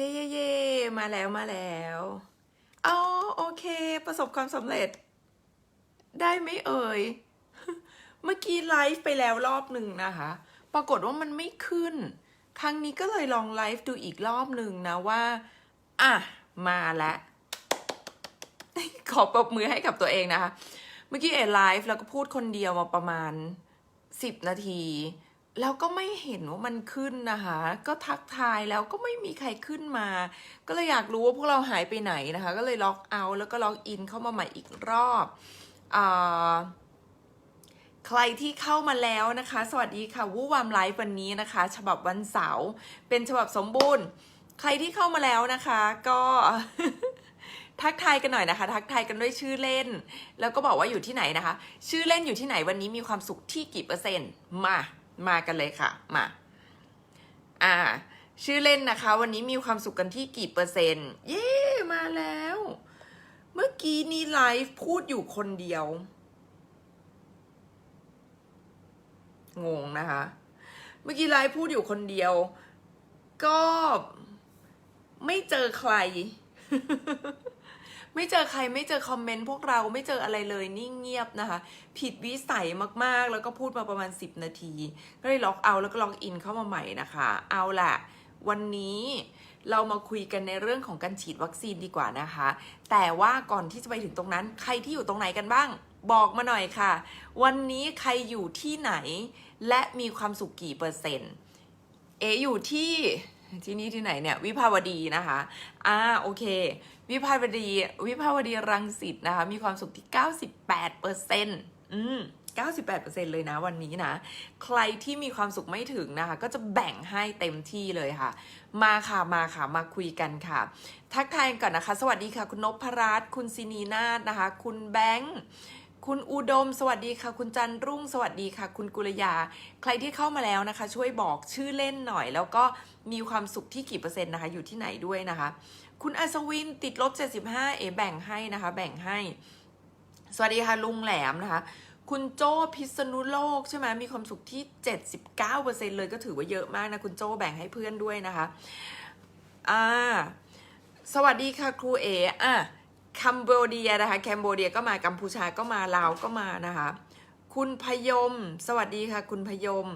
ย่เย่เย่มาแล้วมาแล้วเอ๋อโอเค ประสบความสำเร็จ ได้ไหมเอ่ย เมื่อกี้ไลฟ์ไปแล้วรอบหนึ่งนะคะ ปรากฏว่ามันไม่ขึ้น ครั้งนี้ก็เลยลองไลฟ์ดูอีกรอบหนึ่งนะว่า อะ มาแล้วขอปรบมือให้กับตัวเองนะคะ เมื่อกี้เอไลฟ์แล้วก็พูดคนเดียวมาประมาณสิบนาที แล้วก็ไม่เห็นว่ามันขึ้นนะคะ ก็ทักทายแล้วก็ไม่มีใครขึ้นมา ก็เลยอยากรู้ว่าพวกเราหายไปไหนนะคะ ก็เลยล็อกเอาแล้วก็ล็อกอินเข้ามาใหม่อีกรอบอใครที่เข้ามาแล้วนะคะ สวัสดีค่ะวู้วามไลฟ์วันนี้นะคะ ฉบับวันเสาร์เป็นฉบับสมบูรณ์ ใครที่เข้ามาแล้วนะคะ ก็ทักทายกันหน่อยนะคะ ทักทายกันด้วยชื่อเล่น แล้วก็บอกว่าอยู่ที่ไหนนะคะ ชื่อเล่นอยู่ที่ไหนวันนี้มีความสุขที่กี่เปอร์เซ็นต์มา มากันเลยค่ะ มา อ่า ชื่อเล่นนะคะ วันนี้มีความสุขกันที่กี่เปอร์เซ็นต์ เย้มาแล้ว เมื่อกี้นี้ไลฟ์พูดอยู่คนเดียว งงนะคะ เมื่อกี้ไลฟ์พูดอยู่คนเดียว ก็ไม่เจอใคร ไม่เจอใครไม่เจอคอมเมนต์พวกเราไม่เจออะไรเลยนิ่งเงียบนะคะ ผิดวิสัยมากๆ แล้วก็พูดมาประมาณ 10 นาที ก็เลยล็อกเอาแล้วก็ล็อกอินเข้ามาใหม่นะคะ เอาล่ะ วันนี้เรามาคุยกันในเรื่องของการฉีดวัคซีนดีกว่านะคะ แต่ว่าก่อนที่จะไปถึงตรงนั้น ใครที่อยู่ตรงไหนกันบ้าง บอกมาหน่อยค่ะ วันนี้ใครอยู่ที่ไหน และมีความสุขกี่เปอร์เซ็นต์ เออยู่ที่ ที่นี่ที่ไหนเนี่ยวิภาวดีนะคะอ่าโอเค วิภาวดี วิภาวดีรังสิตนะคะ มีความสุขที่ 98เปอร์เซ็นต์อืม98%เลยนะวันนี้นะ ใครที่มีความสุขไม่ถึงนะคะ ก็จะแบ่งให้เต็มที่เลยค่ะ มาค่ะมาค่ะมาคุยกันค่ะ ทักทายก่อนนะคะ สวัสดีค่ะ คุณนพรัตน์คุณซินีนาฏนะคะ คุณแบงค์ คุณอุดมสวัสดีค่ะ คุณจันรุ่งสวัสดีค่ะ คุณกุลยา ใครที่เข้ามาแล้วนะคะ ช่วยบอกชื่อเล่นหน่อย แล้วก็มีความสุขที่กี่เปอร์เซ็นต์นะคะ อยู่ที่ไหนด้วยนะคะ คุณอัศวินติดลบ 75 เอแบ่งให้นะคะ แบ่งให้ สวัสดีค่ะลุงแหลมนะคะ คุณโจ้พิษณุโลกใช่ไหมมีความสุขที่ 79%เลยก็ถือว่าเยอะมากนะ คุณโจ้แบ่งให้เพื่อนด้วยนะคะอ่าสวัสดีค่ะครูเออะ คัมโบเดียนะคะแคมโบเดียก็มากัมพูชาก็มาลาวก็มานะคะ คุณพยม สวัสดีค่ะ คุณพยม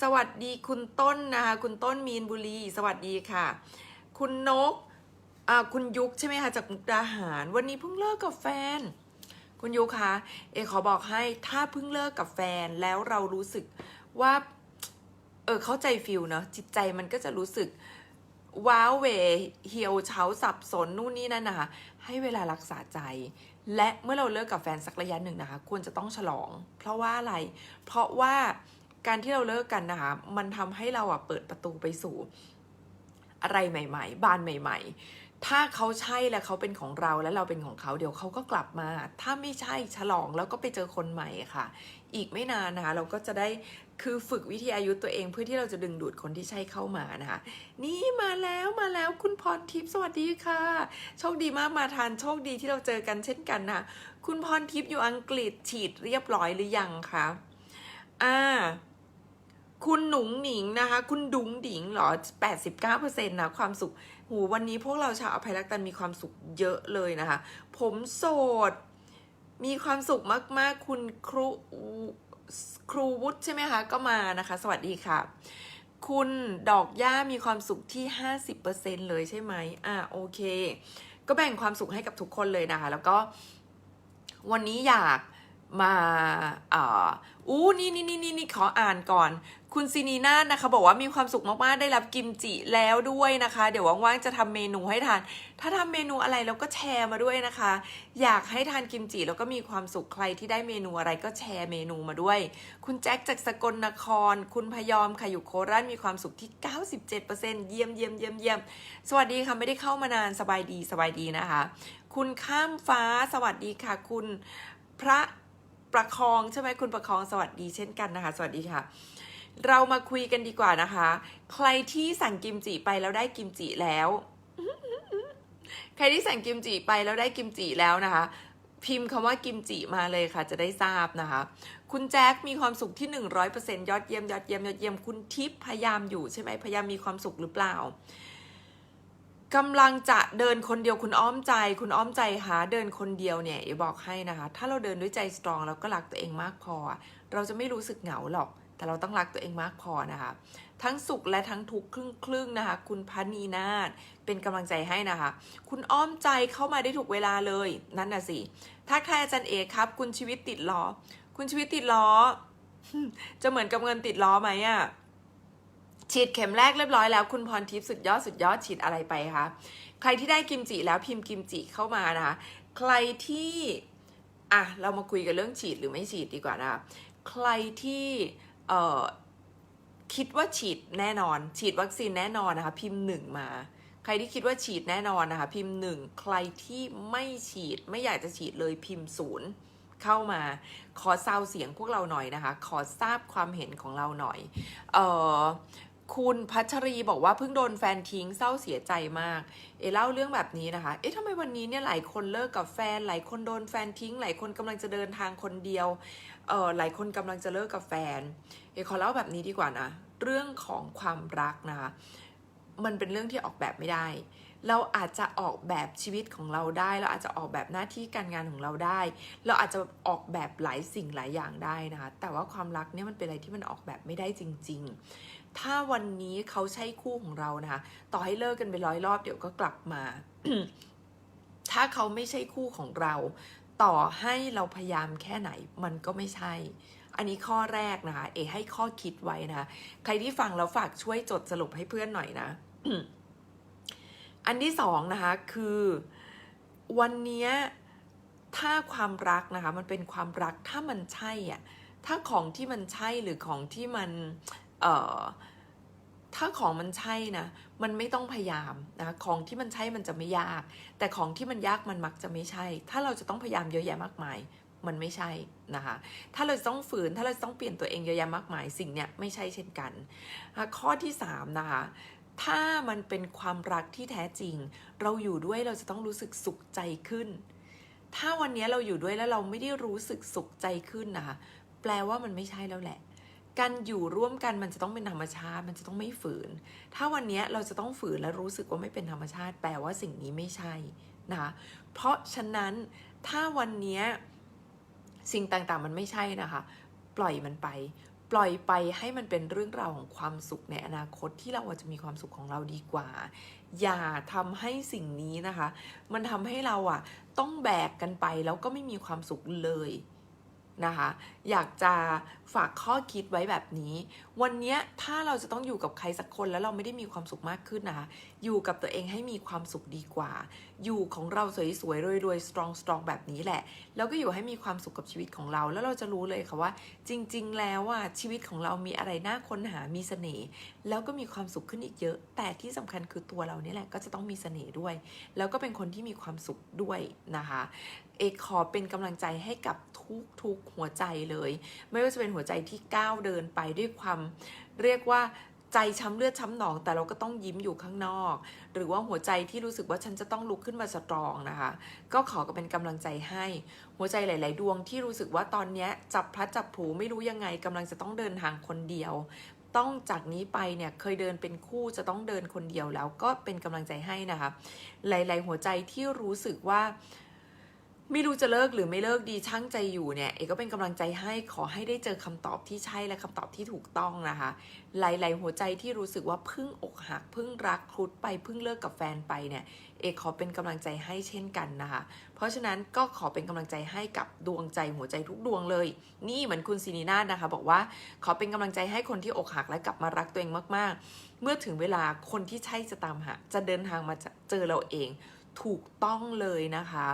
สวัสดีคุณต้นนะคะ คุณต้นมีนบุรี สวัสดีค่ะ คุณนกคุณยุกใช่ไหมคะจากมุกดาหาร วันนี้เพิ่งเลิกกับแฟน คุณยุกคะเอขอบอกให้ถ้าเพิ่งเลิกกับแฟนแล้วเรารู้สึกว่า เออเข้าใจฟิลเนาะจิตใจมันก็จะรู้สึกว้าวเวเหี่ยวเฉาสับสนนู่นนี่นั่นนะคะ ให้เวลารักษาใจ และเมื่อเราเลิกกับแฟนสักระยะหนึ่งนะคะ ควรจะต้องฉลอง เพราะว่าอะไร เพราะว่าการที่เราเลิกกันนะคะ มันทำให้เราอะเปิดประตูไปสู่ อะไรใหม่ ๆ บานใหม่ ๆ ถ้าเขาใช่และเขาเป็นของเราและเราเป็นของเขาเดี๋ยวเขาก็กลับมา ถ้าไม่ใช่ฉลองแล้วก็ไปเจอคนใหม่ค่ะ อีกไม่นานนะคะ เราก็จะได้คือฝึกวิทยายุตัวเองเพื่อที่เราจะดึงดูดคนที่ใช่เข้ามานะคะ นี่มาแล้วมาแล้วคุณพรทิพย์สวัสดีค่ะ โชคดีมากมาทานโชคดีที่เราเจอกันเช่นกันนะ คุณพรทิพย์อยู่อังกฤษฉีดเรียบร้อยหรือยังคะอ่าคุณหนุงหนิงนะคะ คุณดุงดิงเหรอ 89%นะความสุข หูวันนี้พวกเราชาวอภัยรักตันมีความสุขเยอะเลยนะคะ ผมโสด มีความสุขมาก ๆ คุณครูครูวุฒิใช่ไหมคะ ก็มานะคะ สวัสดีค่ะ คุณดอกย่ามีความสุขที่ 50%เลยใช่ไหมอ่าโอเค ก็แบ่งความสุขให้กับทุกคนเลยนะคะ แล้วก็วันนี้อยากมาอ่าอู้นี่นี่นี่นี่นี่ขออ่านก่อน คุณซินีนานะคะบอกว่ามีความสุขมากๆ ได้รับกิมจิแล้วด้วยนะคะ เดี๋ยวว่างๆจะทำเมนูให้ทาน ถ้าทำเมนูอะไรแล้วก็แชร์มาด้วยนะคะ อยากให้ทานกิมจิแล้วก็มีความสุขใครที่ได้เมนูอะไรก็แชร์เมนูมาด้วย คุณแจ็คจากสกลนคร คุณพยอมค่ะอยู่โคราชมีความสุขที่ 97%เยี่ยมเยี่ยมเยี่ยมเยี่ยมสวัสดีค่ะไม่ได้เข้ามานานสบายดีสบายดีนะคะ คุณข้ามฟ้าสวัสดีค่ะ คุณพระประคองใช่ไหมคุณประคองสวัสดีเช่นกันนะคะ สวัสดีค่ะ เรามาคุยกันดีกว่านะคะ ใครที่สั่งกิมจิไปแล้วได้กิมจิแล้ว ใครที่สั่งกิมจิไปแล้วได้กิมจิแล้วนะคะ พิมพ์คำว่ากิมจิมาเลยค่ะ จะได้ทราบนะคะ คุณแจ็คมีความสุขที่ 100%ยอดเยี่ยมยอดเยี่ยมยอดเยี่ยมคุณทิพย์พยายามอยู่ใช่ไหมพยายามมีความสุขหรือเปล่ากำลังจะเดินคนเดียวคุณอ้อมใจ คุณอ้อมใจหาเดินคนเดียวเนี่ยเอ๋บอกให้นะคะ ถ้าเราเดินด้วยใจสตรองแล้วก็รักตัวเองมากพอ เราจะไม่รู้สึกเหงาหรอก แต่เราต้องรักตัวเองมากพอนะคะ ทั้งสุขและทั้งทุกข์ครึ่งครึ่งๆนะคะ คุณพันีนาฏเป็นกำลังใจให้นะคะ คุณอ้อมใจเข้ามาได้ถูกเวลาเลย นั่นน่ะสิถ้าใครอาจารย์เอกครับ คุณชีวิตติดล้อ คุณชีวิตติดล้อ จะเหมือนกับเงินติดล้อไหมอะฉีดเข็มแรกเรียบร้อยแล้วคุณพรทิพย์สุดยอดสุดยอดฉีดอะไรไปคะใครที่ได้กิมจิแล้วพิมพ์กิมจิเข้ามานะคะ ใครที่อะเรามาคุยกันเรื่องฉีดหรือไม่ฉีดดีกว่านะคะใครที่ เอ่อคิดว่าฉีดแน่นอน ฉีดวัคซีนแน่นอนนะคะ พิมพ์หนึ่งมา ใครที่คิดว่าฉีดแน่นอนนะคะ พิมพ์หนึ่งใครที่ไม่ฉีดไม่อยากจะฉีดเลยพิมพ์ศูนย์เข้ามาขอซาวเสียงพวกเราหน่อยนะคะ ขอทราบความเห็นของเราหน่อย เอ่อคุณพัชรีบอกว่าเพิ่งโดนแฟนทิ้งเศร้าเสียใจมาก เอเล่าเรื่องแบบนี้นะคะ เอ๊ะทำไมวันนี้เนี่ยหลายคนเลิกกับแฟน หลายคนโดนแฟนทิ้ง หลายคนกำลังจะเดินทางคนเดียว เออหลายคนกำลังจะเลิกกับแฟนเอขอเล่าแบบนี้ดีกว่านะ เรื่องของความรักนะคะมันเป็นเรื่องที่ออกแบบไม่ได้ เราอาจจะออกแบบชีวิตของเราได้ เราอาจจะออกแบบหน้าที่การงานของเราได้ เราอาจจะออกแบบหลายสิ่งหลายอย่างได้นะคะ แต่ว่าความรักเนี่ยมันเป็นอะไรที่มันออกแบบไม่ได้จริง ๆ ถ้าวันนี้เขาใช่คู่ของเรานะคะ ต่อให้เลิกกันไปร้อยรอบเดี๋ยวก็กลับมา ถ้าเขาไม่ใช่คู่ของเรา ต่อให้เราพยายามแค่ไหนมันก็ไม่ใช่ อันนี้ข้อแรกนะคะเอให้ข้อคิดไว้นะใครที่ฟังแล้วฝากช่วยจดสรุปให้เพื่อนหน่อยนะ อันที่สองนะคะคือ วันนี้ถ้าความรักนะคะ มันเป็นความรักถ้ามันใช่อะถ้าของที่มันใช่หรือของที่มัน เอ่อ ถ้าของมันใช่นะมันไม่ต้องพยายามนะของที่มันใช่มันจะไม่ยาก แต่ของที่มันยากมันมักจะไม่ใช่ ถ้าเราจะต้องพยายามเยอะแยะมากมาย มันไม่ใช่นะคะ ถ้าเราต้องฝืนถ้าเราต้องเปลี่ยนตัวเองเยอะแยะมากมาย สิ่งเนี้ยไม่ใช่เช่นกัน ข้อที่สามนะคะถ้ามันเป็นความรักที่แท้จริง เราอยู่ด้วยเราจะต้องรู้สึกสุขใจขึ้น ถ้าวันนี้เราอยู่ด้วยแล้วเราไม่ได้รู้สึกสุขใจขึ้นนะคะแปลว่ามันไม่ใช่แล้วแหละ การอยู่ร่วมกันมันจะต้องเป็นธรรมชาติ มันจะต้องไม่ฝืน ถ้าวันนี้เราจะต้องฝืนและรู้สึกว่าไม่เป็นธรรมชาติ แปลว่าสิ่งนี้ไม่ใช่นะคะเพราะฉะนั้นถ้าวันนี้สิ่งต่างๆมันไม่ใช่นะคะ ปล่อยมันไป ปล่อยไปให้มันเป็นเรื่องราวของความสุขในอนาคตที่เราอาจจะมีความสุขของเราดีกว่า อย่าทำให้สิ่งนี้นะคะ มันทำให้เราอะต้องแบกกันไปแล้วก็ไม่มีความสุขเลยนะคะ อยากจะ ฝากข้อคิดไว้แบบนี้ วันนี้ถ้าเราจะต้องอยู่กับใครสักคนแล้วเราไม่ได้มีความสุขมากขึ้นนะคะ อยู่กับตัวเองให้มีความสุขดีกว่า อยู่ของเราสวยๆรวยๆ strong strong แบบนี้แหละ แล้วก็อยู่ให้มีความสุขกับชีวิตของเรา แล้วเราจะรู้เลยค่ะว่า จริง ๆ แล้วอะชีวิตของเรามีอะไรน่าค้นหา มีเสน่ห์ แล้วก็มีความสุขขึ้นอีกเยอะ แต่ที่สำคัญคือตัวเราเนี่ยแหละก็จะต้องมีเสน่ห์ด้วย แล้วก็เป็นคนที่มีความสุขด้วยนะคะ เอกขอเป็นกำลังใจให้กับทุกๆหัวใจเลย ไม่ว่าจะเป็นหัวใจที่ก้าวเดินไปด้วยความเรียกว่าใจช้ำเลือดช้ำหนอง แต่เราก็ต้องยิ้มอยู่ข้างนอก หรือว่าหัวใจที่รู้สึกว่าฉันจะต้องลุกขึ้นมาสตรองนะคะ ก็ขอก็เป็นกำลังใจให้ หัวใจหลาย ๆ ดวงที่รู้สึกว่าตอนนี้จับพลัดจับผูไม่รู้ยังไงกำลังจะต้องเดินทางคนเดียว ต้องจากนี้ไปเนี่ยเคยเดินเป็นคู่จะต้องเดินคนเดียวแล้วก็เป็นกำลังใจให้นะคะ หลาย ๆ หัวใจที่รู้สึกว่า ไม่รู้จะเลิกหรือไม่เลิกดีช่างใจอยู่เนี่ย เอกก็เป็นกำลังใจให้ขอให้ได้เจอคำตอบที่ใช่และคำตอบที่ถูกต้องนะคะ หลาย ๆ หัวใจที่รู้สึกว่าพึ่งอกหักพึ่งรักครุดไปพึ่งเลิกกับแฟนไปเนี่ย เอกขอเป็นกำลังใจให้เช่นกันนะคะ เพราะฉะนั้นก็ขอเป็นกำลังใจให้กับดวงใจหัวใจทุกดวงเลย นี่เหมือนคุณซินีนานะคะ บอกว่าขอเป็นกำลังใจให้คนที่อกหักและกลับมารักตัวเองมาก ๆ เมื่อถึงเวลาคนที่ใช่จะตามหาจะเดินทางมาเจอเราเอง ถูกต้องเลยนะคะ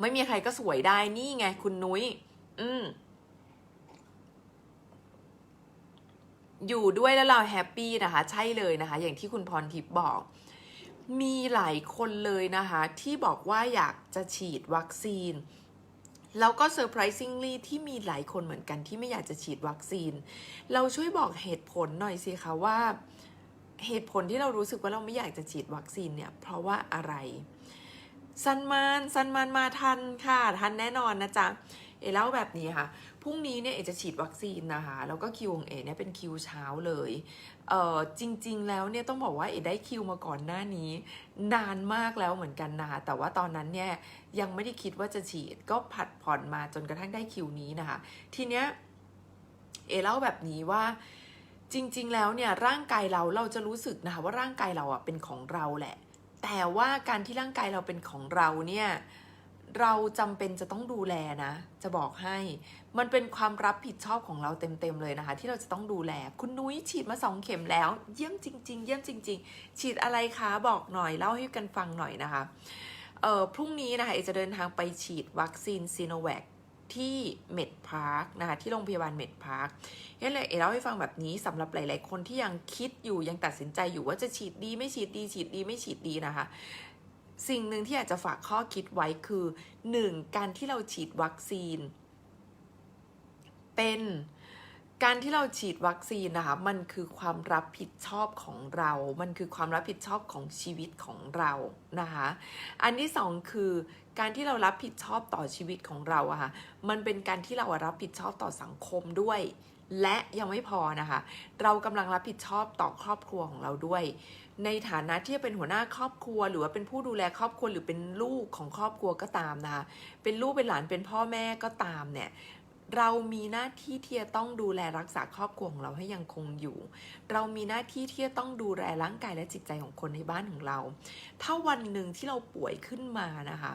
ไม่มีใครก็สวยได้นี่ไงคุณนุ้ย อืม อยู่ด้วยแล้วเราแฮปปี้นะคะ ใช่เลยนะคะ อย่างที่คุณพรทิพย์บอก มีหลายคนเลยนะคะ ที่บอกว่าอยากจะฉีดวัคซีน แล้วก็ surprisingly ที่มีหลายคนเหมือนกันที่ไม่อยากจะฉีดวัคซีน เราช่วยบอกเหตุผลหน่อยสิคะว่า เหตุผลที่เรารู้สึกว่าเราไม่อยากจะฉีดวัคซีนเนี่ย เพราะว่าอะไร ซันมานซันมานมาทันค่ะ ทันแน่นอนนะจ๊ะเอเอเล่าแบบนี้ค่ะ พรุ่งนี้เนี่ยเอจะฉีดวัคซีนนะคะ แล้วก็คิวของเอเนี่ยเป็นคิวเช้าเลย เออจริง ๆ แล้วเนี่ยต้องบอกว่าเอได้คิวมาก่อนหน้านี้ นานมากแล้วเหมือนกันนะคะ แต่ว่าตอนนั้นเนี่ยยังไม่ได้คิดว่าจะฉีด ก็ผัดผ่อนมาจนกระทั่งได้คิวนี้นะคะ ทีเนี้ยเอเล่าแบบนี้ว่าจริง ๆ แล้วเนี่ยร่างกายเราเราจะรู้สึกนะคะว่าร่างกายเราอะเป็นของเราแหละ แต่ว่าการที่ร่างกายเราเป็นของเราเนี่ยเราจำเป็นจะต้องดูแลนะ จะบอกให้ มันเป็นความรับผิดชอบของเราเต็มๆเลยนะคะ ที่เราจะต้องดูแล คุณนุ้ยฉีดมาสองเข็มแล้ว เยี่ยมจริง ๆ เยี่ยมจริง ๆ ฉีดอะไรคะบอกหน่อยเล่าให้กันฟังหน่อยนะคะ เอ่อพรุ่งนี้นะคะเอจะเดินทางไปฉีดวัคซีนซีโนแวค ที่เมดพาร์คนะคะที่โรงพยาบาลเมดพาร์คนี่เลยเอเล่าให้ฟังแบบนี้สำหรับหลาย ๆ คนที่ยังคิดอยู่ยังตัดสินใจอยู่ว่าจะฉีดดีไม่ฉีดดี ฉีดดีไม่ฉีดดีนะคะ สิ่งหนึ่งที่อยากจะฝากข้อคิดไว้คือ 1. การที่เราฉีดวัคซีน เป็น การที่เราฉีดวัคซีนนะคะมันคือความรับผิดชอบของเรา มันคือความรับผิดชอบของชีวิตของเรานะคะอันที่สองคือการที่เรารับผิดชอบต่อชีวิตของเราอะค่ะมันเป็นการที่เรารับผิดชอบต่อสังคมด้วย และยังไม่พอนะคะ เรากำลังรับผิดชอบต่อครอบครัวของเราด้วย ในฐานะที่เป็นหัวหน้าครอบครัว หรือว่าเป็นผู้ดูแลครอบครัวหรือเป็นลูกของครอบครัวก็ตามนะคะเป็นลูกเป็นหลานเป็นพ่อแม่ก็ตามเนี่ย เรามีหน้าที่ที่จะต้องดูแลรักษาครอบครัวของเราให้ยังคงอยู่ เรามีหน้าที่ที่จะต้องดูแลร่างกายและจิตใจของคนในบ้านของเรา ถ้าวันหนึ่งที่เราป่วยขึ้นมานะคะ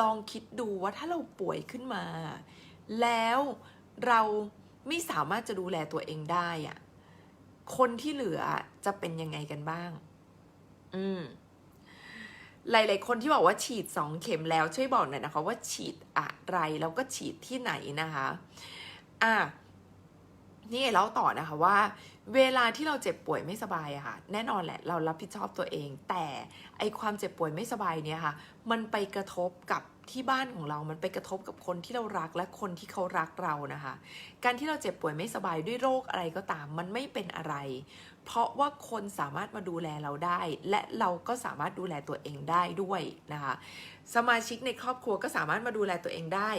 ลองคิดดูว่าถ้าเราป่วยขึ้นมา แล้วเราไม่สามารถจะดูแลตัวเองได้อะคนที่เหลือจะเป็นยังไงกันบ้าง อืม หลายๆ คนที่บอกว่าฉีดสองเข็มแล้วช่วยบอกหน่อยนะคะ ว่าฉีดอะไรแล้วก็ฉีดที่ไหนนะคะอะนี่เล่าต่อนะคะว่า เวลาที่เราเจ็บป่วยไม่สบายอะค่ะ แน่นอนแหละ เรารับผิดชอบตัวเอง แต่ไอความเจ็บป่วยไม่สบายเนี่ยค่ะ มันไปกระทบกับ ที่บ้านของเรา มันไปกระทบกับคนที่เรารักและคนที่เขารักเรานะคะ การที่เราเจ็บป่วยไม่สบายด้วยโรคอะไรก็ตาม มันไม่เป็นอะไร เพราะว่าคนสามารถมาดูแลเราได้ และเราก็สามารถดูแลตัวเองได้ด้วยนะคะ สมาชิกในครอบครัวก็สามารถมาดูแลตัวเองได้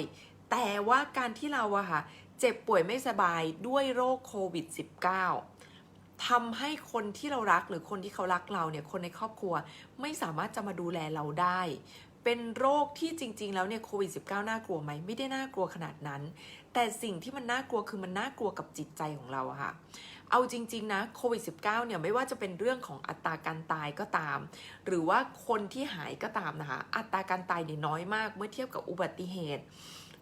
แต่ว่าการที่เราอะค่ะเจ็บป่วยไม่สบายด้วยโรคโควิด -19 ทำให้คนที่เรารักหรือคนที่เขารักเราเนี่ยคนในครอบครัวไม่สามารถจะมาดูแลเราได้ เป็นโรคที่จริง ๆ แล้วเนี่ยโควิด -19 น่ากลัวไหมไม่ได้น่ากลัวขนาดนั้น แต่สิ่งที่มันน่ากลัวคือมันน่ากลัวกับจิตใจของเราค่ะ เอาจริง ๆ นะโควิด -19 เนี่ยไม่ว่าจะเป็นเรื่องของอัตราการตายก็ตาม หรือว่าคนที่หายก็ตามนะคะ อัตราการตายเนี่ยน้อยมากเมื่อเทียบกับอุบัติเหตุ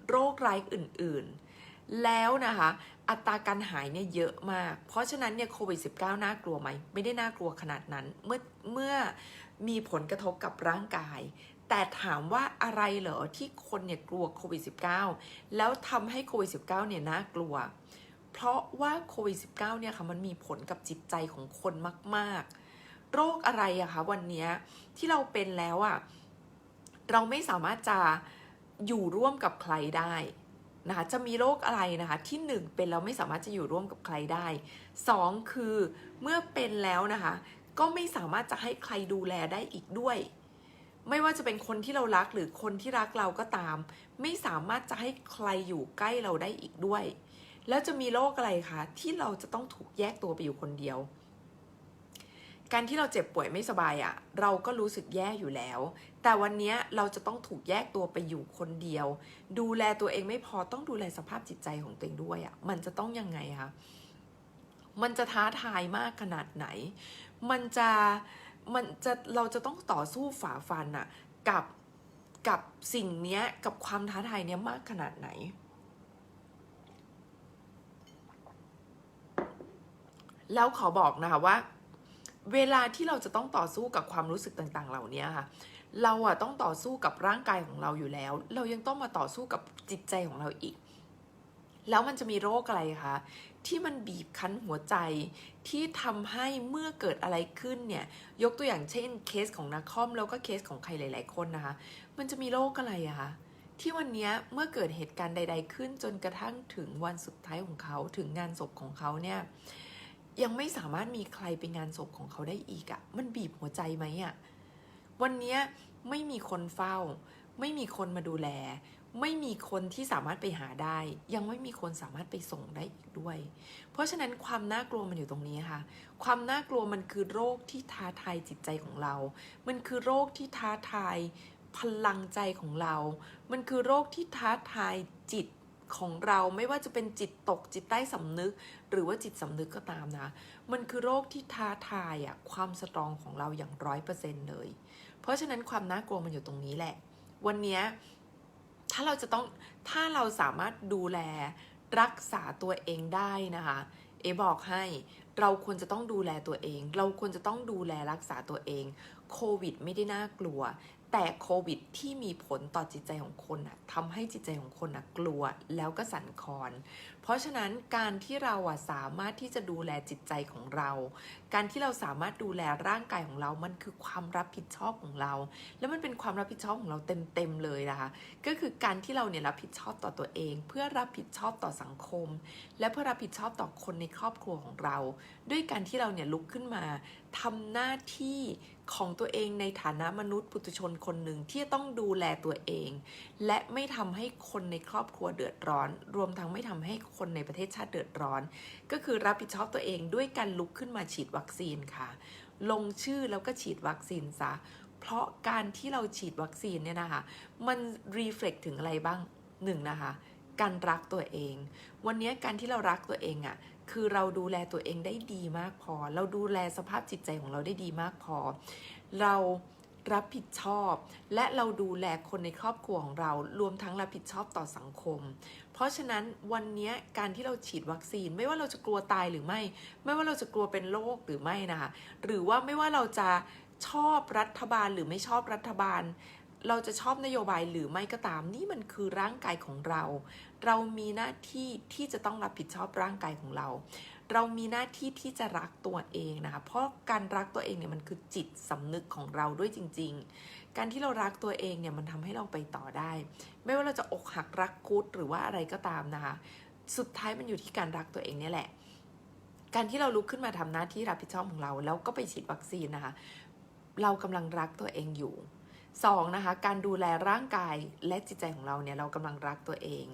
โรคร้ายอื่นๆ แล้วนะคะอัตราการหายเนี่ยเยอะมาก เพราะฉะนั้นเนี่ยโควิด -19 น่ากลัวไหม ไม่ได้น่ากลัวขนาดนั้น เมื่อเมื่อมีผลกระทบกับร่างกาย แต่ถามว่าอะไรเหรอที่คนเนี่ยกลัวโควิด -19 แล้วทำให้โควิด -19 เนี่ยน่ากลัว เพราะว่าโควิด -19 เนี่ยค่ะมันมีผลกับจิตใจของคนมาก ๆ โรคอะไรอะคะวันนี้ที่เราเป็นแล้วอะเราไม่สามารถจะอยู่ร่วมกับใครได้นะคะจะมีโรคอะไรนะคะที่หนึ่งเป็นแล้วไม่สามารถจะอยู่ร่วมกับใครได้สองคือเมื่อเป็นแล้วนะคะ ก็ไม่สามารถจะให้ใครดูแลได้อีกด้วย ไม่ว่าจะเป็นคนที่เรารักหรือคนที่รักเราก็ตาม ไม่สามารถจะให้ใครอยู่ใกล้เราได้อีกด้วย แล้วจะมีโรคอะไรคะที่เราจะต้องถูกแยกตัวไปอยู่คนเดียว การที่เราเจ็บป่วยไม่สบายอะ่ะ เราก็รู้สึกแย่อยู่แล้ว แต่วันนี้เราจะต้องถูกแยกตัวไปอยู่คนเดียว ดูแลตัวเองไม่พอต้องดูแลสภาพจิตใจของตัวเองด้วยอะ่ะ มันจะต้องยังไงคะมันจะท้าทายมากขนาดไหน มันจะ มันจะเราจะต้องต่อสู้ฝ่าฟันอะกับกับสิ่งเนี้ยกับความท้าทายเนี้ยมากขนาดไหน แล้วขอบอกนะคะว่า เวลาที่เราจะต้องต่อสู้กับความรู้สึกต่างๆ เหล่านี้ค่ะ เราอะต้องต่อสู้กับร่างกายของเราอยู่แล้ว เรายังต้องมาต่อสู้กับจิตใจของเราอีก แล้วมันจะมีโรคอะไรคะที่มันบีบคั้นหัวใจที่ทำให้เมื่อเกิดอะไรขึ้นเนี่ยยกตัวอย่างเช่นเคสของนักคอมแล้วก็เคสของใครหลาย ๆ คนนะคะ มันจะมีโรคอะไรอะคะที่วันนี้เมื่อเกิดเหตุการณ์ใด ๆ ขึ้นจนกระทั่งถึงวันสุดท้ายของเขาถึงงานศพของเขาเนี่ยยังไม่สามารถมีใครไปงานศพของเขาได้อีกอะ่ะมันบีบหัวใจไหมอะ่ะวันนี้ไม่มีคนเฝ้า ไม่มีคนมาดูแล ไม่มีคนที่สามารถไปหาได้ ยังไม่มีคนสามารถไปส่งได้อีกด้วย เพราะฉะนั้นความน่ากลัวมันอยู่ตรงนี้ค่ะ ความน่ากลัวมันคือโรคที่ท้าทายจิตใจของเรา มันคือโรคที่ท้าทายพลังใจของเรา มันคือโรคที่ท้าทายจิตของเราไม่ว่าจะเป็นจิตตกจิตใต้สำนึก หรือว่าจิตสำนึกก็ตามนะ มันคือโรคที่ท้าทายอะความสตรองของเราอย่างร้อยเปอร์เซ็นต์เลย เพราะฉะนั้นความน่ากลัวมันอยู่ตรงนี้แหละ วันนี้ ถ้าเราจะต้องถ้าเราสามารถดูแลรักษาตัวเองได้นะคะ เอบอกให้เราควรจะต้องดูแลตัวเอง เราควรจะต้องดูแลรักษาตัวเอง โควิดไม่ได้น่ากลัว แต่โควิดที่มีผลต่อจิตใจของคนอะทำให้จิตใจของคนอะกลัวแล้วก็สั่นคลอน เพราะฉะนั้นการที่เราอะสามารถที่จะดูแลจิตใจของเราการที่เราสามารถดูแลร่างกายของเรา มันคือความรับผิดชอบของเรา แล้วมันเป็นความรับผิดชอบของเราเต็มๆเลยนะคะ ก็คือการที่เราเนี่ยรับผิดชอบต่อตัวเอง เพื่อรับผิดชอบต่อสังคม และเพื่อรับผิดชอบต่อคนในครอบครัวของเรา ด้วยการที่เราเนี่ยลุกขึ้นมาทำหน้าที่ของตัวเองในฐานะมนุษย์ปุถุชนคนหนึ่งที่จะต้องดูแลตัวเอง และไม่ทำให้คนในครอบครัวเดือดร้อน รวมทั้งไม่ทำให้คนในประเทศชาติเดือดร้อน ก็คือรับผิดชอบตัวเองด้วยการลุกขึ้นมาฉีดวัคซีนค่ะ ลงชื่อแล้วก็ฉีดวัคซีนซะ เพราะการที่เราฉีดวัคซีนเนี่ยนะคะ มันรีเฟล็กถึงอะไรบ้างหนึ่งนะคะ การรักตัวเอง วันนี้การที่เรารักตัวเองอะ่ะคือเราดูแลตัวเองได้ดีมากพอ เราดูแลสภาพจิตใจของเราได้ดีมากพอ เรารับผิดชอบ และเราดูแลคนในครอบครัวของเรา รวมทั้งรับผิดชอบต่อสังคม เพราะฉะนั้นวันนี้การที่เราฉีดวัคซีน ไม่ว่าเราจะกลัวตายหรือไม่ ไม่ว่าเราจะกลัวเป็นโรคหรือไม่นะคะหรือว่าไม่ว่าเราจะชอบรัฐบาลหรือไม่ชอบรัฐบาล เราจะชอบนโยบายหรือไม่ก็ตาม นี่มันคือร่างกายของเรา เรามีหน้าที่ที่จะต้องรับผิดชอบร่างกายของเรา เรามีหน้าที่ที่จะรักตัวเองนะคะ เพราะการรักตัวเองเนี่ยมันคือจิตสำนึกของเราด้วยจริง ๆ การที่เรารักตัวเองเนี่ยมันทำให้เราไปต่อได้ ไม่ว่าเราจะอกหักรักคุดหรือว่าอะไรก็ตามนะคะ สุดท้ายมันอยู่ที่การรักตัวเองเนี่ยแหละ การที่เราลุกขึ้นมาทำหน้าที่รับผิดชอบของเรา แล้วก็ไปฉีดวัคซีนนะคะ เรากำลังรักตัวเองอยู่สองนะคะการดูแลร่างกายและจิตใจของเราเนี่ยเรากำลังรักตัวเอง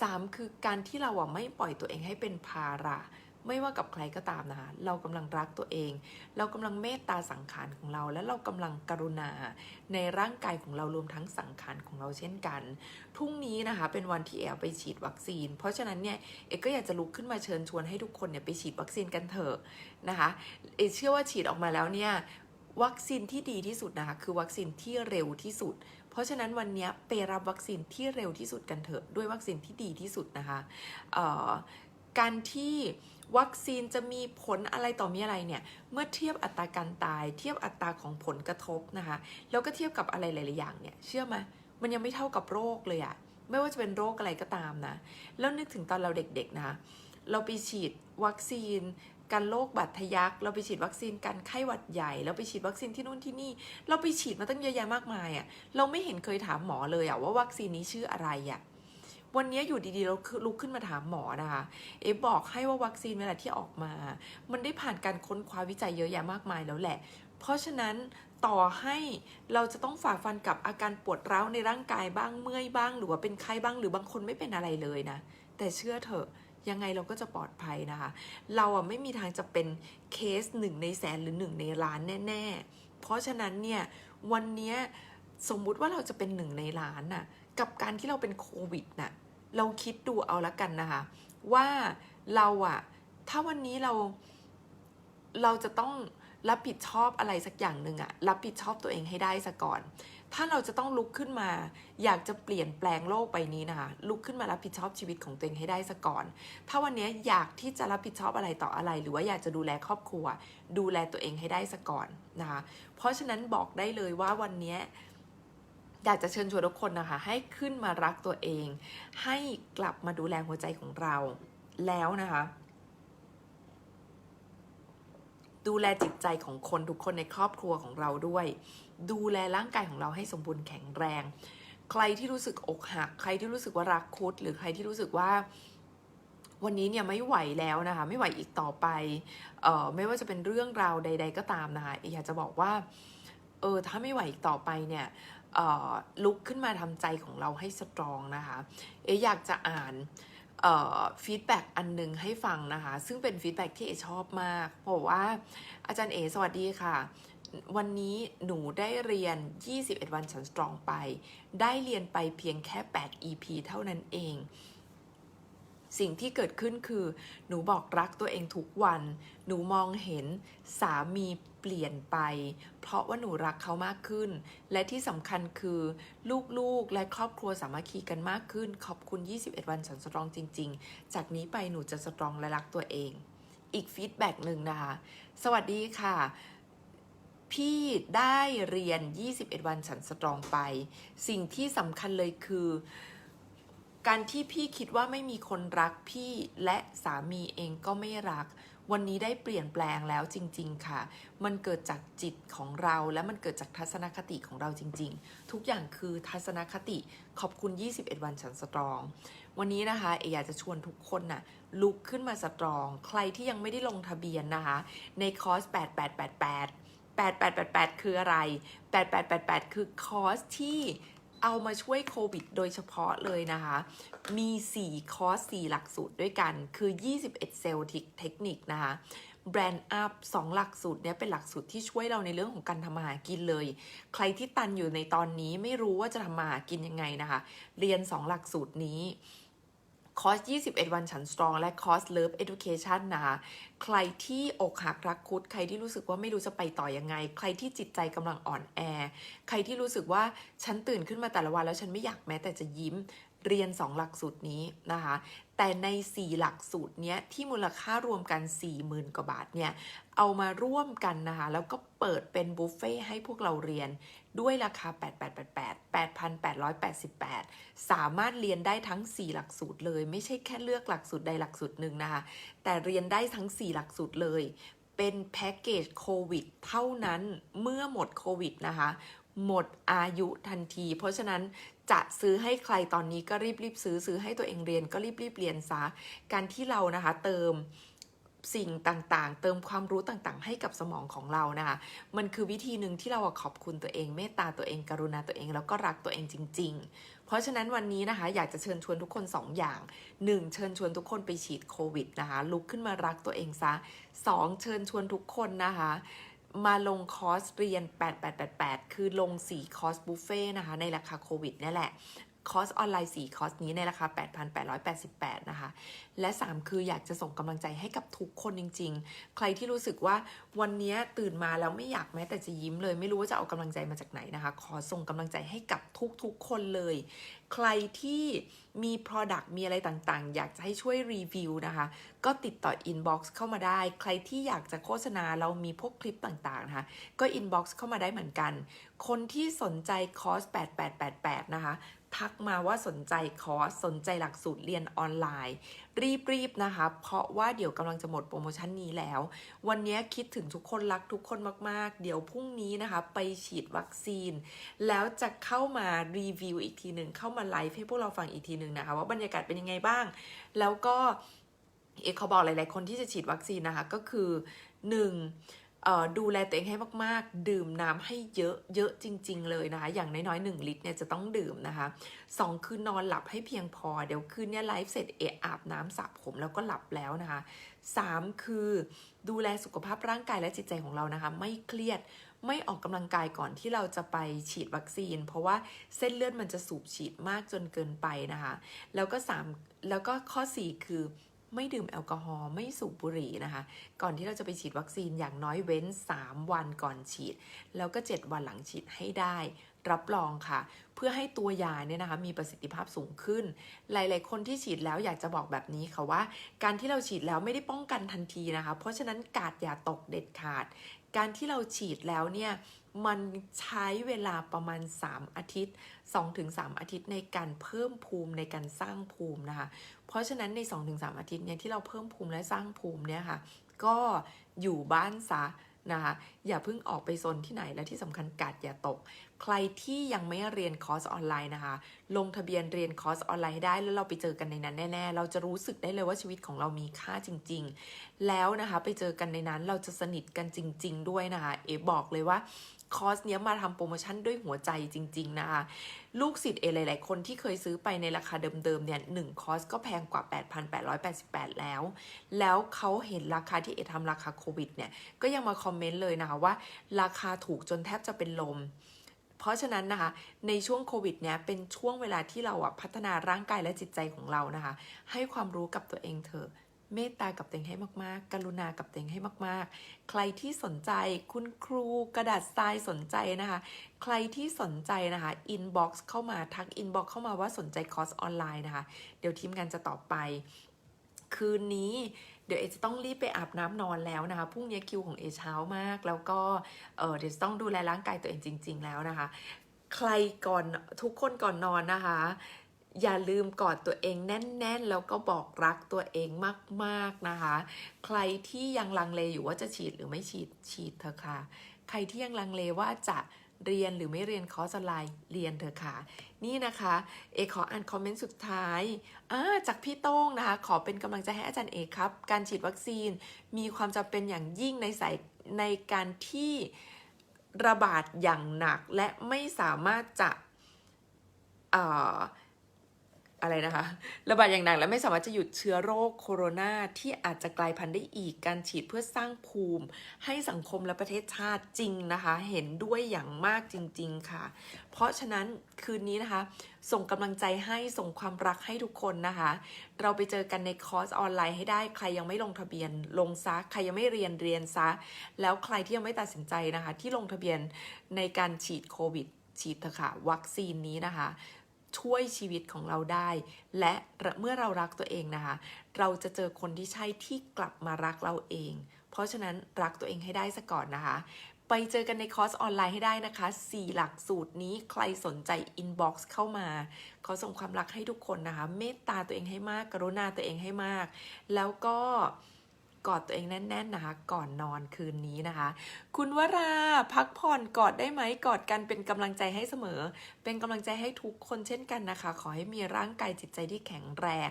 สามคือการที่เราอะไม่ปล่อยตัวเองให้เป็นภาระ ไม่ว่ากับใครก็ตามนะคะเรากำลังรักตัวเอง เรากำลังเมตตาสังขารของเรา และเรากำลังกรุณา ในร่างกายของเรารวมทั้งสังขารของเราเช่นกันพรุ่งนี้นะคะเป็นวันที่เอลไปฉีดวัคซีน เพราะฉะนั้นเนี่ยเอกก็อยากจะลุกขึ้นมาเชิญชวนให้ทุกคนเนี่ยไปฉีดวัคซีนกันเถอะนะคะเอกเชื่อว่าฉีดออกมาแล้วเนี่ยวัคซีนที่ดีที่สุดนะคะคือวัคซีนที่เร็วที่สุด เพราะฉะนั้นวันนี้ไปรับวัคซีนที่เร็วที่สุดกันเถอะด้วยวัคซีนที่ดีที่สุดนะคะการที่ วัคซีนจะมีผลอะไรต่อมีอะไรเนี่ย เมื่อเทียบอัตราการตาย เทียบอัตราของผลกระทบนะคะ แล้วก็เทียบกับอะไรหลาย ๆ อย่างเนี่ย เชื่อไหมมันยังไม่เท่ากับโรคเลยอะไม่ว่าจะเป็นโรคอะไรก็ตามนะ แล้วนึกถึงตอนเราเด็ก ๆ นะคะ เราไปฉีดวัคซีนการโรคบาดทะยัก เราไปฉีดวัคซีนการไข้หวัดใหญ่ เราไปฉีดวัคซีนที่นู่นที่นี่ เราไปฉีดมาตั้งเยอะแยะมากมายอะ่ะ เราไม่เห็นเคยถามหมอเลยอะ่ะว่าวัคซีนนี้ชื่ออะไรอะ่ะ วันนี้อยู่ดีๆเราลุกขึ้นมาถามหมอนะคะ เอฟบอกให้ว่าวัคซีนเวลาที่ออกมา มันได้ผ่านการค้นคว้าวิจัยเยอะแยะมากมายแล้วแหละ เพราะฉะนั้นต่อให้เราจะต้องฝ่าฟันกับอาการปวดร้าวในร่างกายบ้างเมื่อยบ้าง หรือว่าเป็นไข้บ้างหรือบางคนไม่เป็นอะไรเลยนะ แต่เชื่อเถอะยังไงเราก็จะปลอดภัยนะคะ เราอะไม่มีทางจะเป็นเคสหนึ่งในแสนหรือหนึ่งในล้านแน่ ๆ เพราะฉะนั้นเนี่ยวันนี้สมมุติว่าเราจะเป็นหนึ่งในล้านน่ะกับการที่เราเป็นโควิดน่ะ เราคิดดูเอาละกันนะคะ ว่าเราอะถ้าวันนี้เราเราจะต้องรับผิดชอบอะไรสักอย่างหนึ่งอะรับผิดชอบตัวเองให้ได้ซะก่อน ถ้าเราจะต้องลุกขึ้นมา อยากจะเปลี่ยนแปลงโลกใบนี้นะคะ ลุกขึ้นมารับผิดชอบชีวิตของตัวเองให้ได้ซะก่อน ถ้าวันนี้อยากที่จะรับผิดชอบอะไรต่ออะไร หรือว่าอยากจะดูแลครอบครัว ดูแลตัวเองให้ได้ซะก่อนนะคะ เพราะฉะนั้นบอกได้เลยว่าวันนี้ อยากจะเชิญชวนทุกคนนะคะ ให้ขึ้นมารักตัวเอง ให้กลับมาดูแลหัวใจของเรา แล้วนะคะ ดูแลจิตใจของคนทุกคนในครอบครัวของเราด้วย ดูแลร่างกายของเราให้สมบูรณ์แข็งแรง ใครที่รู้สึกอกหัก ใครที่รู้สึกว่ารักคุด หรือใครที่รู้สึกว่าวันนี้เนี่ยไม่ไหวแล้วนะคะ ไม่ไหวอีกต่อไปเอ่อไม่ว่าจะเป็นเรื่องราวใด ๆ ก็ตามนะคะอยากจะบอกว่าเออถ้าไม่ไหวอีกต่อไปเนี่ย ลุกขึ้นมาทำใจของเราให้สตรองนะคะ เออยากจะอ่านฟีดแบ็กอันหนึงให้ฟังนะคะ ซึ่งเป็นฟีดแบ็กที่เอชอบมากบอกว่าอาจารย์เอสวัสดีค่ะ วันนี้หนูได้เรียน 21 วันฉันสตรองไป ได้เรียนไปเพียงแค่ 8 EP เท่านั้นเอง สิ่งที่เกิดขึ้นคือ หนูบอกรักตัวเองทุกวัน หนูมองเห็นสามี เปลี่ยนไป เพราะว่าหนูรักเขามากขึ้น และที่สำคัญคือลูกๆ และครอบครัวสามัคคีกันมากขึ้น ขอบคุณ 21 วันฉันสตรองจริง ๆ จากนี้ไปหนูจะสตรองและรักตัวเอง อีกฟีดแบ็กหนึ่งนะคะ สวัสดีค่ะพี่ได้เรียน 21 วันฉันสตรองไป สิ่งที่สำคัญเลยคือ การที่พี่คิดว่าไม่มีคนรักพี่และสามีเองก็ไม่รัก วันนี้ได้เปลี่ยนแปลงแล้วจริง ๆ ค่ะ มันเกิดจากจิตของเราและมันเกิดจากทัศนคติของเราจริง ๆ ทุกอย่างคือทัศนคติ ขอบคุณ 21 วันฉันสตรอง วันนี้นะคะ เออยากจะชวนทุกคนน่ะลุกขึ้นมาสตรอง ใครที่ยังไม่ได้ลงทะเบียนนะคะ ในคอร์ส 8888 8888 คืออะไร 8888 คือคอร์สที่ เอามาช่วยโควิดโดยเฉพาะเลยนะคะ มี 4 คอร์ส 4 หลักสูตรด้วยกัน คือ 21 เซลล์เทคนิคนะคะแบรนด์อัพ2หลักสูตรเนี้ยเป็นหลักสูตรที่ช่วยเราในเรื่องของการทำมาหากินเลย ใครที่ตันอยู่ในตอนนี้ไม่รู้ว่าจะทำมาหากินยังไงนะคะ เรียน 2 หลักสูตรนี้ คอร์ส21 วันฉันสตรอง และคอร์ส Love Education นะคะ ใครที่อกหักรักคุด ใครที่รู้สึกว่าไม่รู้จะไปต่อยังไง ใครที่จิตใจกำลังอ่อนแอ ใครที่รู้สึกว่าฉันตื่นขึ้นมาแต่ละวันแล้วฉันไม่อยากแม้แต่จะยิ้มเรียน 2 หลักสูตรนี้นะคะ แต่ใน 4 หลักสูตรเนี้ยที่มูลค่ารวมกัน 40,000 กว่าบาทเนี่ย เอามาร่วมกันนะคะ แล้วก็เปิดเป็นบุฟเฟ่ให้พวกเราเรียน ด้วยราคา 8888 8,888 สามารถเรียนได้ทั้ง 4 หลักสูตรเลย ไม่ใช่แค่เลือกหลักสูตรใดหลักสูตรหนึ่งนะคะ แต่เรียนได้ทั้ง 4 หลักสูตรเลย เป็นแพ็กเกจโควิดเท่านั้นเมื่อหมดโควิดนะคะ หมดอายุทันที เพราะฉะนั้นจะซื้อให้ใครตอนนี้ก็รีบรีบซื้อซื้อให้ตัวเองเรียนก็รีบรีบเรียนซะ การที่เรานะคะเติม สิ่งต่างๆ เติมความรู้ต่างๆ ให้กับสมองของเรานะคะ มันคือวิธีหนึ่งที่เราขอบคุณตัวเอง เมตตาตัวเอง กรุณาตัวเอง แล้วก็รักตัวเองจริง ๆ เพราะฉะนั้นวันนี้นะคะ อยากจะเชิญชวนทุกคน 2 อย่าง 1. เชิญชวนทุกคนไปฉีดโควิดนะคะ ลุกขึ้นมารักตัวเองซะ 2. เชิญชวนทุกคนนะคะมาลงคอร์สเรียน 8888 คือลง 4 คอร์สบุฟเฟ่นะคะ ในราคาโควิดนี่แหละ คอร์สออนไลน์4คอร์สนี้ในราคา 8,888 นะคะ และ 3 คืออยากจะส่งกำลังใจให้กับทุกคนจริง ๆ ใครที่รู้สึกว่าวันนี้ตื่นมาแล้วไม่อยากแม้แต่จะยิ้มเลยไม่รู้ว่าจะเอากำลังใจมาจากไหนนะคะ ขอส่งกำลังใจให้กับทุกๆ คนเลย ใครที่มี Product มีอะไรต่างๆ อยากจะให้ช่วยรีวิวนะคะ ก็ติดต่อ Inbox เข้ามาได้ ใครที่อยากจะโฆษณาเรามีพวกคลิปต่างๆ นะคะ ก็ Inbox เข้ามาได้เหมือนกัน คนที่สนใจคอร์ส 8888 นะคะ ทักมาว่าสนใจคอร์สสนใจหลักสูตรเรียนออนไลน์ รีบๆนะคะ เพราะว่าเดี๋ยวกำลังจะหมดโปรโมชั่นนี้แล้ว วันนี้คิดถึงทุกคนรักทุกคนมากๆ เดี๋ยวพรุ่งนี้นะคะ ไปฉีดวัคซีน แล้วจะเข้ามารีวิวอีกทีหนึ่งเข้ามาไลฟ์ให้พวกเราฟังอีกทีหนึ่งนะคะ ว่าบรรยากาศเป็นยังไงบ้าง แล้วก็เอกเขาบอกหลาย ๆ คนที่จะฉีดวัคซีนนะคะก็คือ 1. ดูแลตัวเองให้มากๆ ดื่มน้ำให้เยอะเยอะจริง ๆ เลยนะคะ อย่างน้อยๆ 1 ลิตรเนี่ยจะต้องดื่มนะคะ 2 คือนอนหลับให้เพียงพอ เดี๋ยวคืนเนี้ไลฟ์เสร็จเอะอาบน้ำสระผมแล้วก็หลับแล้วนะคะ 3 คือดูแลสุขภาพร่างกายและจิตใจของเรานะคะ ไม่เครียดไม่ออกกำลังกายก่อนที่เราจะไปฉีดวัคซีน เพราะว่าเส้นเลือดมันจะสูบฉีดมากจนเกินไปนะคะ แล้วก็ 3 แล้วก็ข้อ 4 คือ ไม่ดื่มแอลกอฮอล์ไม่สูบบุหรี่นะคะ ก่อนที่เราจะไปฉีดวัคซีนอย่างน้อยเว้น 3 วันก่อนฉีด แล้วก็ 7 วันหลังฉีดให้ได้ รับรองค่ะ เพื่อให้ตัวยาเนี่ยนะคะ มีประสิทธิภาพสูงขึ้น หลาย ๆ คนที่ฉีดแล้วอยากจะบอกแบบนี้ค่ะว่า การที่เราฉีดแล้วไม่ได้ป้องกันทันทีนะคะ เพราะฉะนั้นกาดอย่าตกเด็ดขาด การที่เราฉีดแล้วเนี่ย มันใช้เวลาประมาณ 3 อาทิตย์ 2-3 อาทิตย์ในการเพิ่มภูมิในการสร้างภูมินะคะ เพราะฉะนั้นใน 2-3 อาทิตย์เนี่ยที่เราเพิ่มภูมิและสร้างภูมิเนี่ยค่ะ ก็อยู่บ้านซะนะคะ อย่าเพิ่งออกไปซนที่ไหนและที่สำคัญกาดอย่าตก ใครที่ยังไม่เรียนคอร์สออนไลน์นะคะ ลงทะเบียนเรียนคอร์สออนไลน์ให้ได้แล้วเราไปเจอกันในนั้นแน่ๆ เราจะรู้สึกได้เลยว่าชีวิตของเรามีค่าจริง ๆ แล้วนะคะไปเจอกันในนั้นเราจะสนิทกันจริง ๆ ด้วยนะคะ เอบอกเลยว่าคอร์สเนี้ยมาทำโปรโมชั่นด้วยหัวใจจริง ๆ นะคะ ลูกศิษย์เอหลาย ๆ คนที่เคยซื้อไปในราคาเดิม ๆ เนี่ยหนึ่งคอร์สก็แพงกว่า 8,888 แล้ว แล้วเขาเห็นราคาที่เอทำราคาโควิดเนี่ย ก็ยังมาคอมเมนต์เลยนะคะว่า ราคาถูกจนแทบจะเป็นลม เพราะฉะนั้นนะคะ ในช่วงโควิดเนี่ยเป็นช่วงเวลาที่เราอะพัฒนาร่างกายและจิตใจของเรานะคะ ให้ความรู้กับตัวเองเถอะเมตตากับตัวเองให้มาก ๆ กรุณากับตัวเองให้มาก ๆ ใครที่สนใจคุณครูกระดาษทรายสนใจนะคะ ใครที่สนใจนะคะอินบ็อกซ์เข้ามาทักอินบ็อกซ์เข้ามาว่าสนใจคอร์สออนไลน์นะคะ เดี๋ยวทีมงานจะตอบไป คืนนี้ เดี๋ยวเอจะต้องรีบไปอาบน้ำนอนแล้วนะคะพรุ่งนี้คิวของเอเช้ามาก แล้วก็เออเดี๋ยวจะต้องดูแลร่างกายตัวเองจริง ๆ แล้วนะคะ ใครก่อนทุกคนก่อนนอนนะคะ อย่าลืมกอดตัวเองแน่น ๆ แล้วก็บอกรักตัวเองมาก ๆนะคะ ใครที่ยังลังเลอยู่ว่าจะฉีดหรือไม่ฉีดฉีดเถอะค่ะ ใครที่ยังลังเลว่าจะ เรียนหรือไม่เรียนคอร์สออนไลน์เรียนเถอะค่ะ นี่นะคะ เอขออ่านคอมเมนต์สุดท้ายาจากพี่โต้งนะคะ ขอเป็นกำลังใจให้อาจารย์เอกครับ การฉีดวัคซีนมีความจำเป็นอย่างยิ่งในสายในการที่ระบาดอย่างหนักและไม่สามารถจะเอะไรนะคะระบาดอย่างหนักและไม่สามารถจะหยุดเชื้อโรคโคโรนาที่อาจจะกลายพันธุ์ได้อีกการฉีดเพื่อสร้างภูมิ ให้สังคมและประเทศชาติจริงนะคะ เห็นด้วยอย่างมากจริง ๆค่ะ เพราะฉะนั้นคืนนี้นะคะ ส่งกำลังใจให้ส่งความรักให้ทุกคนนะคะ เราไปเจอกันในคอร์สออนไลน์ให้ได้ใครยังไม่ลงทะเบียน ลงซะใครยังไม่เรียนเรียนซะแล้วใครที่ยังไม่ตัดสินใจนะคะ ที่ลงทะเบียนในการฉีดโควิดฉีดเถอะค่ะวัคซีนนี้นะคะ ช่วยชีวิตของเราได้ และเมื่อเรารักตัวเองนะคะ เราจะเจอคนที่ใช่ที่กลับมารักเราเอง เพราะฉะนั้นรักตัวเองให้ได้ซะก่อนนะคะ ไปเจอกันในคอร์สออนไลน์ให้ได้นะคะ 4 หลักสูตรนี้ใครสนใจอินบ็อกซ์เข้ามาขอส่งความรักให้ทุกคนนะคะ เมตตาตัวเองให้มาก กรุณาตัวเองให้มาก แล้วก็ กอดตัวเองแน่นๆนะคะ ก่อนนอนคืนนี้นะคะ คุณวราพักผ่อนกอดได้ไหมกอดกันเป็นกำลังใจให้เสมอ เป็นกำลังใจให้ทุกคนเช่นกันนะคะ ขอให้มีร่างกายจิตใจที่แข็งแรง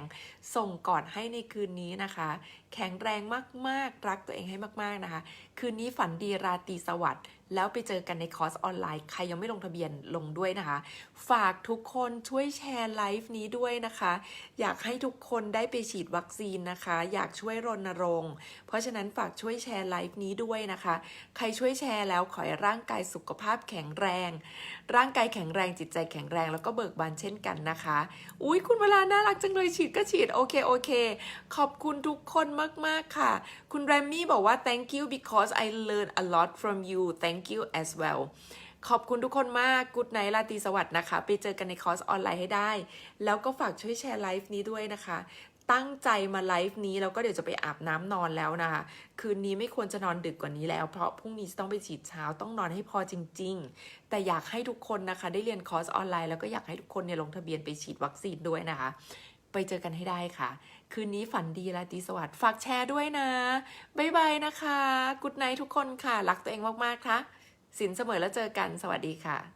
ส่งกอดให้ในคืนนี้นะคะ แข็งแรงมากๆ รักตัวเองให้มากๆนะคะ คืนนี้ฝันดีราตรีสวัสดิ์ แล้วไปเจอกันในคอร์สออนไลน์ ใครยังไม่ลงทะเบียนลงด้วยนะคะ ฝากทุกคนช่วยแชร์ไลฟ์นี้ด้วยนะคะ อยากให้ทุกคนได้ไปฉีดวัคซีนนะคะ อยากช่วยรณรงค์ เพราะฉะนั้นฝากช่วยแชร์ไลฟ์นี้ด้วยนะคะ ใครช่วยแชร์แล้วขอให้ร่างกายสุขภาพแข็งแรง ร่างกายแข็งแรงจิตใจแข็งแรงแล้วก็เบิกบานเช่นกันนะคะ อุ้ยคุณเวลาน่ารักจังเลยฉีดก็ฉีดโอเคโอเค ขอบคุณทุกคนมากๆค่ะ คุณแรมมี่บอกว่า thank you because I learn a lot from you thank you as well ขอบคุณทุกคนมากกูดไนท์ลาตรีสวัสดิ์นะคะ ไปเจอกันในคอร์สออนไลน์ให้ได้ แล้วก็ฝากช่วยแชร์ไลฟ์นี้ด้วยนะคะ ตั้งใจมาไลฟ์นี้ แล้วก็เดี๋ยวจะไปอาบน้ำนอนแล้วนะคะ คืนนี้ไม่ควรจะนอนดึกกว่านี้แล้ว เพราะพรุ่งนี้จะต้องไปฉีดเช้าต้องนอนให้พอจริง ๆ แต่อยากให้ทุกคนนะคะ ได้เรียนคอร์สออนไลน์แล้วก็อยากให้ทุกคนเนี่ยลงทะเบียนไปฉีดวัคซีนด้วยนะคะ ไปเจอกันให้ได้ค่ะ คืนนี้ฝันดีราตรีสวัสดิ์ฝากแชร์ด้วยนะบ๊ายบายนะคะ กุดไนท์ทุกคนค่ะ รักตัวเองมากๆค่ะสินเสมอแล้วเจอกันสวัสดีค่ะ